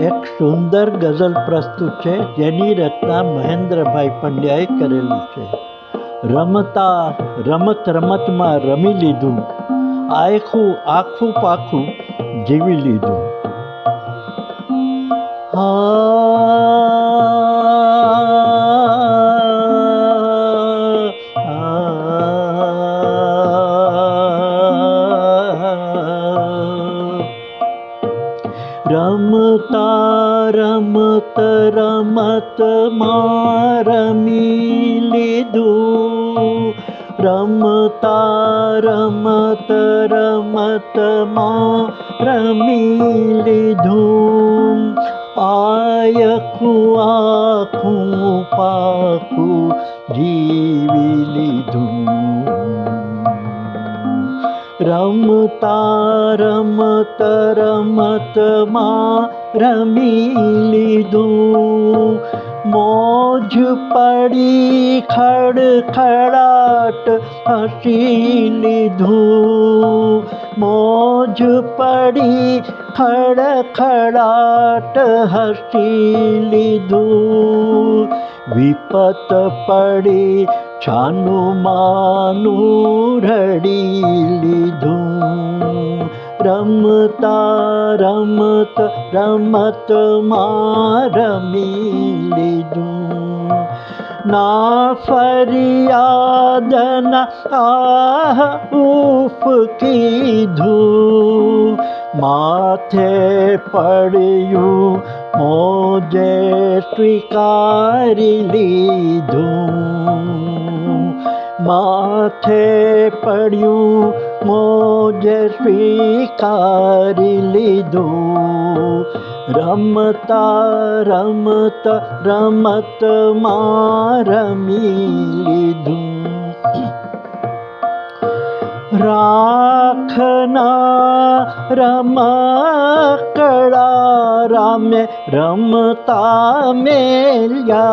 એક સુંદર ગઝલ પ્રસ્તુત છે, જેની રચના મહેન્દ્રભાઈ પંડ્યાએ કરેલી છે. રમતા, રમત રમતમાં રમી લીધું. આખું આખું પાખું જીવી લીધું. હા રમતા રમત રમતમાં રમી લીધું રમતા રમત રમત રમી લીધું આયખું આખું પાખું જીવી લીધું રમતા રમત રમતમાં मि लिधु मौज पडि खडाट हसि पड़ी मौज पडि खडखाट हसि लिधु विपत् पडि छानु लिधु રમતા રમત રમતમાં રમી લીધું. ના ફરિયાદના આહ ઉફ કીધું. માથે પડ્યું મોજે સ્વીકારી લીધું. માથે પડ્યું મોજે સ્વીકારી લીધું રમતા રમત રમતમાં રમી લીધું રાખના રમકડા રામે રમતા મેલ્યા.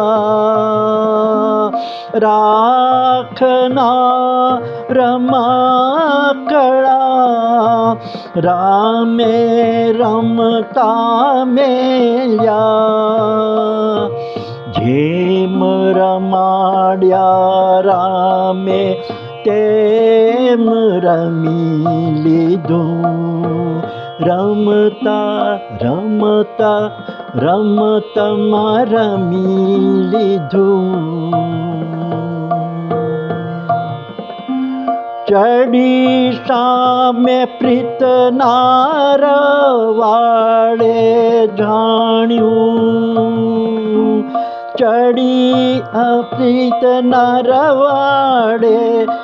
રાખના રમકડા રામે રમતા મેલ્યા. જેમ રમાડ્યા રામે તેમ રમી લીધું? રમતા રમતા રમતમાં રમી લીધું. ચડી સામે પ્રીતનાર વાળે જાણ્યું. ચડી અપ્રીતના રવાડે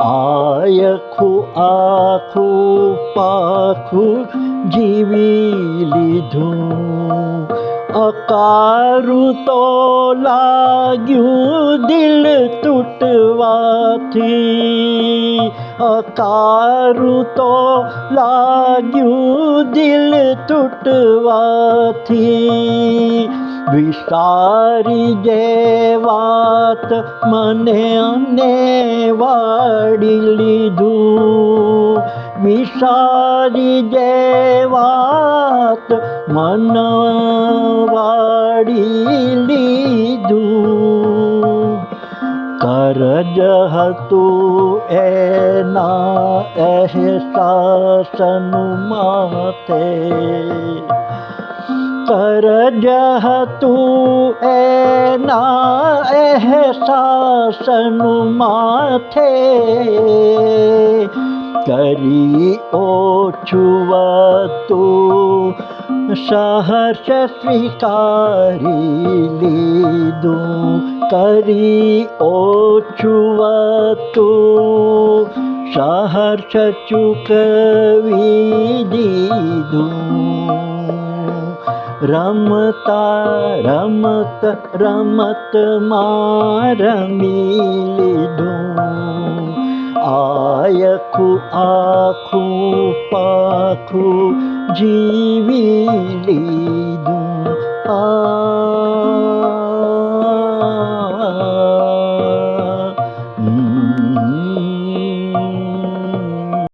આયખું આખું પાખું જીવી લીધું અકારું તો લાગ્યું દિલ તૂટવાથી અકારું તો લાગ્યું દિલ તૂટવાથી વિસારી જે વાત મને અને વાડી લીધું. વિસારી જે વાત મન વાડી લીધું. કરજ હતું એના અહેસાસનું માથે. जतु एना ए मा करि ओच्छुव शहर सहर्ष त्रिकारी दीदु करी ओच्छुतु शहर चु कवि दीद रमता रमत रमत मा रमीलु आखु पाखु जीविली